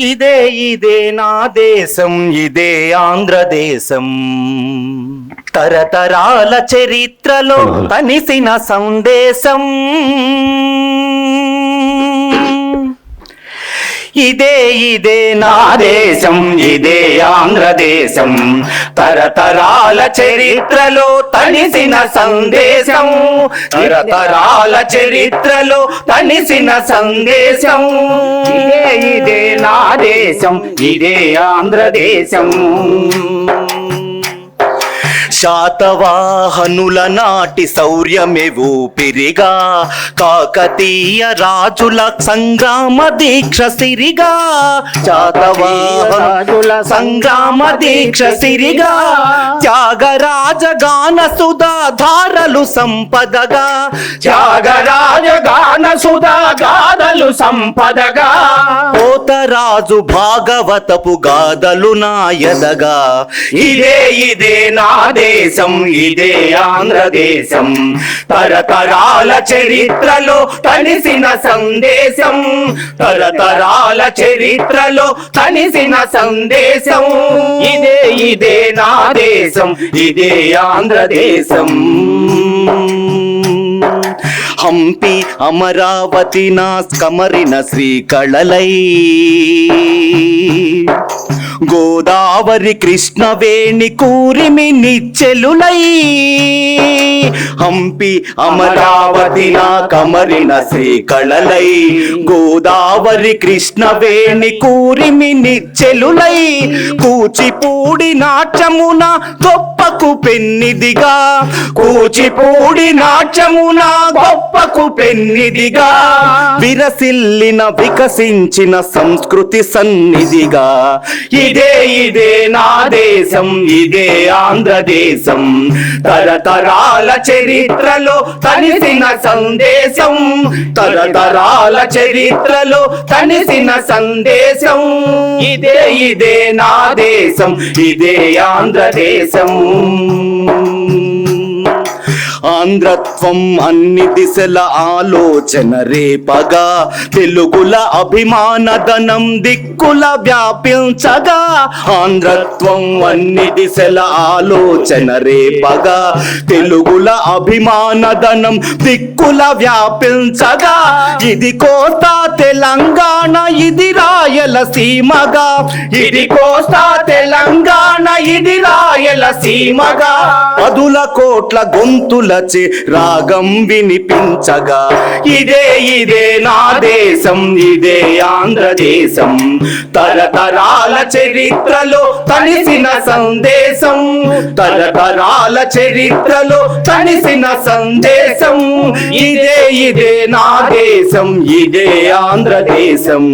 ఇదే ఇదే నా దేశం ఇదే ఆంధ్రదేశం. తరతరాల చరిత్రలో తనిసిన సందేశం. ఇదే ఇదే నా దేశం ఇదే ఆంధ్రదేశం. తరతరాల చరిత్రలో తనిసిన సందేశం. తరతరాల చరిత్రలో తనిసిన సందేశం. ఇదే నా దేశం ఇదే ఆంధ్రదేశం. శాతవాహనుల నాటి శౌర్యమే ఊపిరిగా కాకతీయ రాజుల సంగ్రామ దీక్ష సిరిగా. శాతవాహనుల సంగ్రామ దీక్ష సిరిగా త్యాగరాజ గాన సుధా ధారలు సంపదగా. త్యాగరాజ గాన సుధా గాథలు సంపదగా. పోతరాజు భాగవతపు గాథలు నాయదగా. ఇదే ఇదే నా దేశం ఇదే ఆంధ్రదేశం. తరతరాల చరిత్రలో తనిసిన సందేశం. తరతరాల చరిత్రలో తనిసిన సందేశం. ఇదే ఇదే నా దేశం ఇదే ఆంధ్రదేశం. అమరావతి నా కమరిన శ్రీకళలై. గోదావరి కృష్ణవేణి కూరిమి నిచ్చెలులై. హంపి అమరావతి నా కమరిన శ్రీకళలై. గోదావరి కృష్ణవేణి కూరిమి నిచ్చెలులై. కూచిపూడి నాట్యమున గొప్పకు పెన్నిదిగా. కూచిపూడి నాట్యమున గొప్పకు పెన్నిదిగా. విరసిల్లిన వికసించిన సంస్కృతి సన్నిధిగా. ఇది ఇదే ఇదే నా దేశం ఇదే ఆంధ్రదేశం. తరతరాల చరిత్రలో తనిసిన సందేశం తరతరాల చరిత్రలో తనిసిన సందేశం. ఇదే ఇదే నా దేశం ఇదే ఆంధ్రదేశం. ఆంధ్రత్వం అన్ని దిశల ఆలోచన రేపగా. తెలుగుల అభిమానదనం దిక్కుల వ్యాపించగా. ఆంధ్రత్వం అన్ని దిశల ఆలోచన రేపగా. తెలుగుల అభిమానదనం దిక్కుల వ్యాపించగా. ఇది కోత తెలంగాణ ఇది రాయలసీమగా ఇది కోస్తా తెలంగాణ ఇది రాయలసీమగా పదుల కోట్ల గొంతులచే రాగం వినిపించగా. ఇదే ఇదే నా దేశం ఇదే ఆంధ్రదేశం. తరతరాల చరిత్రలో తనిసిన సందేశం. తరతరాల చరిత్రలో తనిసిన సందేశం. ఇదే ఇదే నా దేశం ఇదే ఆంధ్రదేశం.